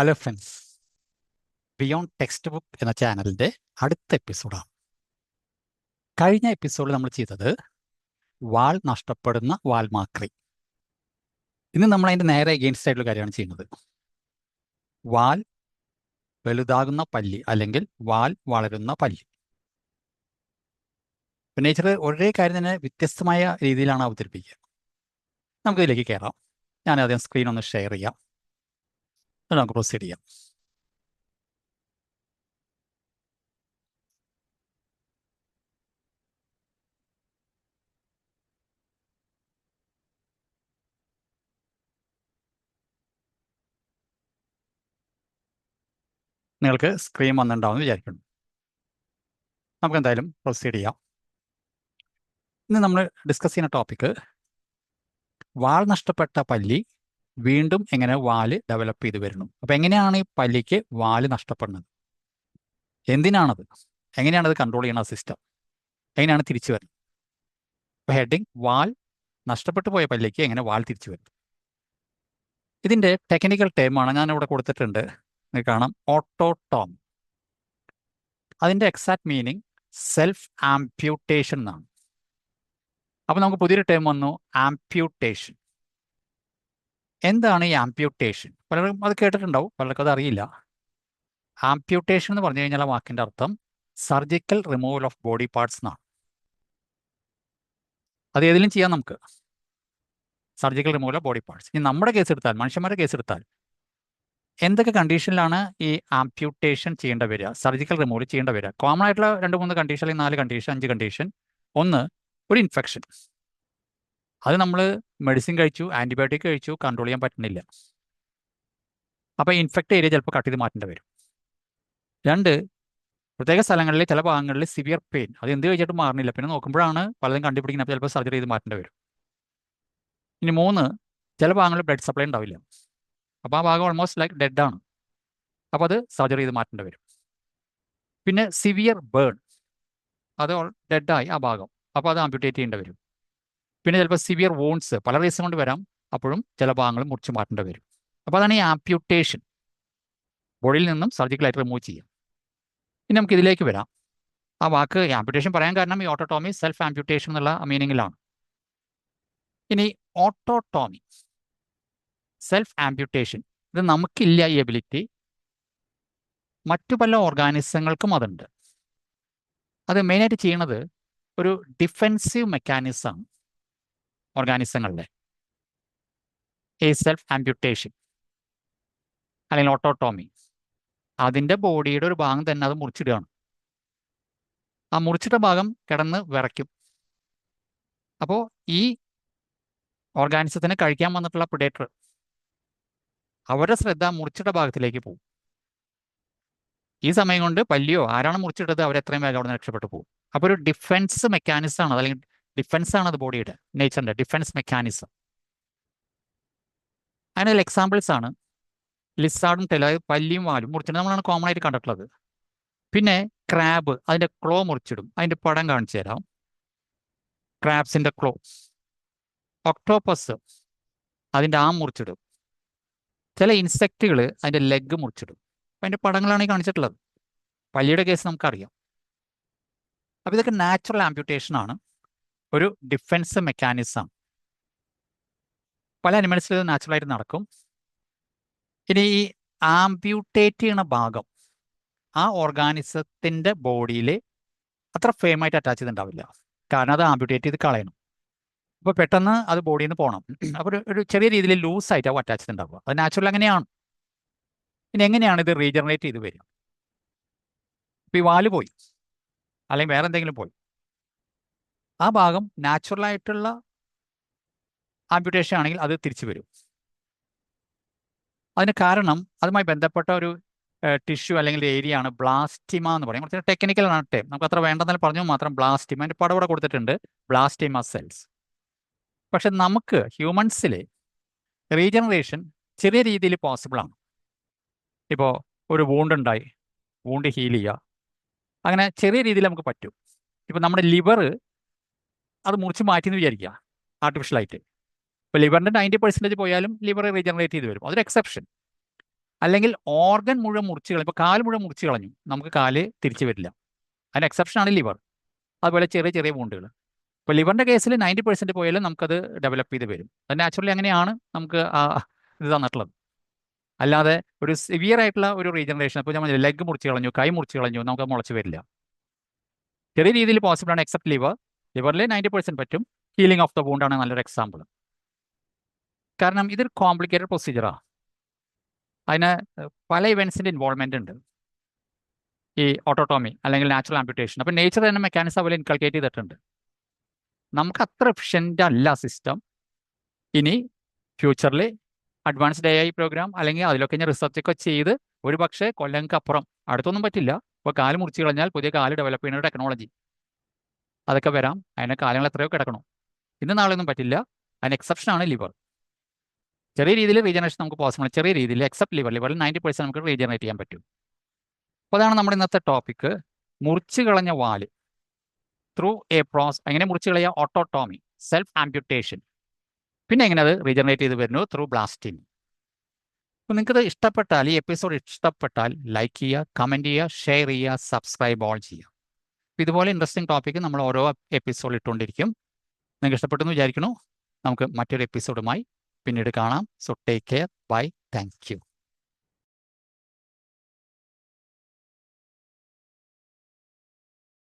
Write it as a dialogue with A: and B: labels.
A: Hello friends beyond text book എന്ന ചാനലിന്റെ അടുത്ത എപ്പിസോഡാണ് കഴിഞ്ഞ എപ്പിസോഡിൽ നമ്മൾ ചെയ്തത് വാൾ നഷ്ടപ്പെടുന്ന വാൽമാക്രി ഇന്ന് നമ്മൾ അതിന്റെ നേരെ എഗെയിൻസ്റ്റ് ആയിട്ടുള്ള കാര്യമാണ് ചെയ്യുന്നത്. വാൽ വലുതാകുന്ന പല്ലി അല്ലെങ്കിൽ വാൽ വളരുന്ന പല്ലി. നേച്ചർ ഒരേ കാര്യം തന്നെ വ്യത്യസ്തമായ രീതിയിലാണ് അവതരിപ്പിക്കുക. നമുക്കിതിലേക്ക് കയറാം ഞാൻ ആദ്യം സ്ക്രീൻ ഒന്ന് ഷെയർ ചെയ്യാം. നമുക്ക് പ്രൊസീഡ് ചെയ്യാം. നിങ്ങൾക്ക് സ്ക്രീൻ വന്നിട്ടുണ്ടാവുമെന്ന് വിചാരിക്കുന്നു. നമുക്ക് എന്തായാലും പ്രൊസീഡ് ചെയ്യാം. ഇന്ന് നമ്മൾ ഡിസ്കസ് ചെയ്യുന്ന ടോപ്പിക്ക് വാൾ നഷ്ടപ്പെട്ട പല്ലി വീണ്ടും എങ്ങനെ വാൽ ഡെവലപ്പ് ചെയ്ത് വരുന്നു അപ്പൊ എങ്ങനെയാണ് ഈ പല്ലിക്ക് വാൽ നഷ്ടപ്പെടുന്നത്? എന്തിനാണത്? എങ്ങനെയാണത് കൺട്രോൾ ചെയ്യുന്ന സിസ്റ്റം എങ്ങനെയാണ് തിരിച്ചു വരുന്നത്? അപ്പൊ ഹെഡിങ് വാൽ നഷ്ടപ്പെട്ടു പോയ പല്ലിക്ക് എങ്ങനെ വാൽ തിരിച്ചു വരുന്നു ഇതിന്റെ ടെക്നിക്കൽ ടേമാണ് ഞാൻ ഇവിടെ കൊടുത്തിട്ടുണ്ട്. കാണാം. ഓട്ടോടോം അതിന്റെ എക്സാക്ട് മീനിങ് സെൽഫ് ആംപ്യൂട്ടേഷൻ എന്നാണ്. അപ്പൊ നമുക്ക് പുതിയൊരു ടേം വന്നു ആംപ്യൂട്ടേഷൻ എന്താണ് ഈ ആംപ്യൂട്ടേഷൻ പലർക്കും അത് കേട്ടിട്ടുണ്ടാവും പലർക്കും അത് അറിയില്ല. ആംപ്യൂട്ടേഷൻ എന്ന് പറഞ്ഞു കഴിഞ്ഞാൽ വാക്കിന്റെ അർത്ഥം surgical removal of body parts എന്നാണ്. അത് ഏതിലും ചെയ്യാം നമുക്ക്. Surgical removal of body parts ഇനി നമ്മുടെ കേസ് എടുത്താൽ മനുഷ്യന്മാരുടെ കേസ് എടുത്താൽ എന്തൊക്കെ കണ്ടീഷനിലാണ് ഈ ആംപ്യൂട്ടേഷൻ ചെയ്യേണ്ട വരിക? സർജിക്കൽ റിമൂവൽ ചെയ്യേണ്ട വരിക. കോമൺ ആയിട്ടുള്ള രണ്ട് മൂന്ന് കണ്ടീഷൻ അല്ലെങ്കിൽ നാല് കണ്ടീഷൻ അഞ്ച് കണ്ടീഷൻ ഒന്ന് ഒരു ഇൻഫെക്ഷൻ അത് നമ്മൾ മെഡിസിൻ കഴിച്ചു ആന്റിബയോട്ടിക് കഴിച്ചു കൺട്രോൾ ചെയ്യാൻ പറ്റുന്നില്ല. അപ്പോൾ ഇൻഫെക്റ്റ് ഏരിയ ചിലപ്പോൾ കട്ട് ചെയ്ത് മാറ്റേണ്ടി വരും. രണ്ട് പ്രത്യേക സ്ഥലങ്ങളിൽ ചില ഭാഗങ്ങളിൽ സിവിയർ പെയിൻ അത് എന്ത് കഴിച്ചിട്ട് മാറുന്നില്ല. പിന്നെ നോക്കുമ്പോഴാണ് പലതും കണ്ടുപിടിക്കുന്നത്. ചിലപ്പോൾ സർജറി ചെയ്ത് മാറ്റേണ്ടി വരും. ഇനി മൂന്ന് ചില ഭാഗങ്ങളിൽ ബ്ലഡ് സപ്ലൈ ഉണ്ടാവില്ല. അപ്പോൾ ആ ഭാഗം ഓൾമോസ്റ്റ് ലൈക്ക് ഡെഡ് ആണ്. അപ്പോൾ അത് സർജറി ചെയ്ത് മാറ്റേണ്ടി വരും. പിന്നെ സിവിയർ ബേൺ അത് ഡെഡായി ആ ഭാഗം. അപ്പോൾ അത് ആംപ്യൂട്ടേറ്റ് ചെയ്യേണ്ടി വരും. പിന്നെ ചിലപ്പോൾ സിവിയർ വോൺസ് പല റീസൺ കൊണ്ട് വരാം. അപ്പോഴും ചില ഭാഗങ്ങൾ മുറിച്ച് മാറ്റേണ്ടി വരും. അപ്പോൾ അതാണ് ഈ ആംപ്യൂട്ടേഷൻ ബോഡിയിൽ നിന്നും സർജിക്കലായിട്ട് റിമൂവ് ചെയ്യാം. ഇനി നമുക്ക് ഇതിലേക്ക് വരാം. ആ വാക്ക് ആംപ്യൂട്ടേഷൻ പറയാൻ കാരണം ഈ ഓട്ടോട്ടോമി സെൽഫ് ആംപ്യൂട്ടേഷൻ എന്നുള്ള മീനിങ്ങിലാണ് ഇനി ഓട്ടോട്ടോമി സെൽഫ് ആംപ്യൂട്ടേഷൻ ഇത് നമുക്കില്ല ഈ എബിലിറ്റി മറ്റു പല ഓർഗാനിസങ്ങൾക്കും അതുണ്ട്. അത് മെയിനായിട്ട് ചെയ്യണത് ഒരു ഡിഫെൻസീവ് മെക്കാനിസം ഓർഗാനിസങ്ങളുടെ ഈ സെൽഫ് ആംപ്യൂട്ടേഷൻ അല്ലെങ്കിൽ ഓട്ടോട്ടോമി അതിന്റെ ബോഡിയുടെ ഒരു ഭാഗം തന്നെ അത് മുറിച്ചിടുകയാണ്. ആ മുറിച്ചിട്ട ഭാഗം കിടന്ന് വിറയ്ക്കും. അപ്പോൾ ഈ ഓർഗാനിസത്തിനെ കഴിക്കാൻ വന്നിട്ടുള്ള പ്രിഡേറ്റർ അവരുടെ ശ്രദ്ധ മുറിച്ചിട്ട ഭാഗത്തിലേക്ക് പോകും. ഈ സമയം കൊണ്ട് പല്ലിയോ ആരാണ് മുറിച്ചിട്ടത് അവരെത്രയും വേഗം അവിടെ നിന്ന് രക്ഷപ്പെട്ടു പോകും. അപ്പോൾ ഒരു ഡിഫൻസ് മെക്കാനിസം ആണ്. അല്ലെങ്കിൽ ഡിഫൻസ് ആണ് അത് ബോഡിയുടെ നേച്ചറിന്റെ ഡിഫൻസ് മെക്കാനിസം അതിനുള്ള എക്സാമ്പിൾസ് ആണ്. ലിസാർഡും ടെല പല്ലിയും വാലും മുറിച്ചിട്ട് നമ്മളാണ് കോമൺ ആയിട്ട് കണ്ടിട്ടുള്ളത്. പിന്നെ ക്രാബ് അതിന്റെ ക്ലോ മുറിച്ചിടും. അതിന്റെ പടം കാണിച്ചു തരാം. ക്രാബ്സിന്റെ ക്ലോ ഒക്ടോപ്പസ് അതിന്റെ ആം മുറിച്ചിടും. ചില ഇൻസെക്റ്റുകൾ അതിന്റെ ലെഗ് മുറിച്ചിടും. അപ്പം അതിന്റെ പടങ്ങളാണ് ഈ കാണിച്ചിട്ടുള്ളത്. പല്ലിയുടെ കേസ് നമുക്കറിയാം. അപ്പോൾ ഇതൊക്കെ നാച്ചുറൽ ആംപ്യൂട്ടേഷൻ ആണ്. ഒരു ഡിഫൻസ് മെക്കാനിസം പല അനിമൽസിൽ നാച്ചുറലായിട്ട് നടക്കും. ഇനി ഈ ആംപ്യൂട്ടേറ്റ് ചെയ്യുന്ന ഭാഗം ആ ഓർഗാനിസത്തിന്റെ ബോഡിയിൽ അത്ര ഫെയിമായിട്ട് അറ്റാച്ച് ചെയ്തിട്ടുണ്ടാവില്ല. കാരണം അത് ആംപ്യൂട്ടേറ്റ് ചെയ്ത് കളയണം. അപ്പോൾ പെട്ടെന്ന് അത് ബോഡിയിൽ നിന്ന് പോകണം അപ്പോൾ ഒരു ചെറിയ രീതിയിൽ ലൂസായിട്ടാവും അറ്റാച്ച് ചെയ്തിട്ടുണ്ടാവുക. അത് നാച്ചുറൽ അങ്ങനെയാണ്. ഇനി എങ്ങനെയാണ് ഇത് റീജനറേറ്റ് ചെയ്ത് വരിക? ഇപ്പം ഈ വാൽ പോയി. അല്ലെങ്കിൽ വേറെ എന്തെങ്കിലും പോയി. ആ ഭാഗം നാച്ചുറൽ ആയിട്ടുള്ള ആംപ്യൂട്ടേഷൻ ആണെങ്കിൽ അത് തിരിച്ചു വരും. അതിന് കാരണം അതുമായി ബന്ധപ്പെട്ട ഒരു ടിഷ്യൂ അല്ലെങ്കിൽ ഏരിയ ആണ് ബ്ലാസ്റ്റിമ എന്ന് പറയും. കുറച്ച് ടെക്നിക്കൽ ആണ് ടൈം നമുക്ക് അത്ര വേണ്ടെന്നാലും പറഞ്ഞു മാത്രം ബ്ലാസ്റ്റിമ അതിന്റെ പടം ഇവിടെ കൊടുത്തിട്ടുണ്ട്. ബ്ലാസ്റ്റിമ സെൽസ് പക്ഷെ നമുക്ക് ഹ്യൂമൻസിൽ റീജനറേഷൻ ചെറിയ രീതിയിൽ പോസിബിൾ ആണ്. ഇപ്പോൾ ഒരു വൂണ്ട് ഉണ്ടായി. വൂണ്ട് ഹീൽ ചെയ്യുക അങ്ങനെ ചെറിയ രീതിയിൽ നമുക്ക് പറ്റും. ഇപ്പോൾ നമ്മുടെ ലിവർ അത് മുറിച്ച് മാറ്റി എന്ന് വിചാരിക്കുക ആർട്ടിഫിഷ്യലായിട്ട് ഇപ്പോൾ ലിവറിന്റെ നയന്റി പെർസെന്റേജ് പോയാലും ലിവർ റീജനറേറ്റ് ചെയ്ത് വരും. അതൊരു എക്സെപ്ഷൻ അല്ലെങ്കിൽ ഓർഗൻ മുഴുവൻ മുറിച്ച് കളഞ്ഞു. ഇപ്പോൾ കാൽ മുഴുവൻ മുറിച്ച് കളഞ്ഞു. നമുക്ക് കാൽ തിരിച്ചു വരില്ല. അതിന് എക്സെപ്ഷൻ ആണ് ലിവർ. അതുപോലെ ചെറിയ ചെറിയ വൂണ്ടുകൾ ഇപ്പോൾ ലിവറിന്റെ കേസിൽ നയന്റി പെർസെന്റ് പോയാലും നമുക്കത് ഡെവലപ്പ് ചെയ്ത് വരും. അത് നാച്ചുറലി അങ്ങനെയാണ് നമുക്ക് ഇത് തന്നിട്ടുള്ളത്. അല്ലാതെ ഒരു സിവിയർ ആയിട്ടുള്ള ഒരു റീജനറേഷൻ ഇപ്പോൾ ഞാൻ ലെഗ് മുറിച്ച് കളഞ്ഞു കൈ മുറിച്ച് കളഞ്ഞു നമുക്ക് മുളച്ച് വരില്ല. ചെറിയ രീതിയിൽ പോസിബിൾ ആണ് എക്സെപ്റ്റ് ലിവർ ലിവറിൽ നയന്റി പെർസെന്റ് പറ്റും. ഹീലിംഗ് ഓഫ് ദ വൂണ്ടാണ് നല്ലൊരു എക്സാമ്പിൾ കാരണം ഇതൊരു കോംപ്ലിക്കേറ്റഡ് പ്രൊസീജിയറാണ് അതിന് പല ഇവൻസിന്റെ ഇൻവോൾവ്മെന്റ് ഉണ്ട്. ഈ ഓട്ടോട്ടോമി അല്ലെങ്കിൽ നാച്ചുറൽ ആംപ്യൂട്ടേഷൻ അപ്പോൾ നേച്ചർ തന്നെ മെക്കാനിസം പോലെ ഇൻകൾക്കേറ്റ് ചെയ്തിട്ടുണ്ട്. നമുക്ക് അത്ര എഫിഷ്യന്റ് അല്ല സിസ്റ്റം ഇനി ഫ്യൂച്ചറിൽ അഡ്വാൻസ്ഡ് എ ഐ പ്രോഗ്രാം അല്ലെങ്കിൽ അതിലൊക്കെ ഞാൻ റിസർച്ചൊക്കെ ചെയ്ത് ഒരു പക്ഷേ കൊല്ലങ്ങൾക്ക് അപ്പുറം അടുത്തൊന്നും പറ്റില്ല. ഇപ്പോൾ കാൽ മുറിച്ച് കളഞ്ഞാൽ പുതിയ കാൽ ഡെവലപ്പ് ചെയ്യുന്ന ടെക്നോളജി അതൊക്കെ വരാം. അതിന് കാലങ്ങൾ എത്രയോ കിടക്കണം. ഇന്ന് നാളെയൊന്നും പറ്റില്ല. അതിന് എക്സെപ്ഷൻ ആണ് ലിവർ ചെറിയ രീതിയിൽ റീജനറേഷൻ നമുക്ക് പോസിബിൾ ചെറിയ രീതിയിൽ എക്സെപ്റ്റ് ലിവർ ലിവറിൽ നയന്റി പെർസെന്റ് നമുക്ക് റീജനറേറ്റ് ചെയ്യാൻ പറ്റും. അപ്പോൾ അതാണ് നമ്മുടെ ഇന്നത്തെ ടോപ്പിക്ക് മുറിച്ച് കളഞ്ഞ വാൽ. ത്രൂ എ പ്രോസ് എങ്ങനെ മുറിച്ച് കളയുക? ഓട്ടോട്ടോമി സെൽഫ് ആംപ്യൂട്ടേഷൻ പിന്നെ എങ്ങനെ അത് റീജനറേറ്റ് ചെയ്ത് വരുന്നു? ത്രൂ ബ്ലാസ്റ്റിംഗ് അപ്പോൾ നിങ്ങൾക്കത് ഇഷ്ടപ്പെട്ടാൽ ഈ എപ്പിസോഡ് ഇഷ്ടപ്പെട്ടാൽ ലൈക്ക് ചെയ്യുക കമന്റ് ചെയ്യുക ഷെയർ ചെയ്യുക സബ്സ്ക്രൈബ് ഓൾ ചെയ്യുക. ഇതുപോലെ ഇൻട്രസ്റ്റിംഗ് ടോപ്പിക്ക് നമ്മൾ ഓരോ എപ്പിസോഡ് ഇട്ടുകൊണ്ടിരിക്കും നിങ്ങൾക്ക് ഇഷ്ടപ്പെട്ടെന്ന് വിചാരിക്കുന്നു. നമുക്ക് മറ്റൊരു എപ്പിസോഡുമായി പിന്നീട് കാണാം. So take care bye thank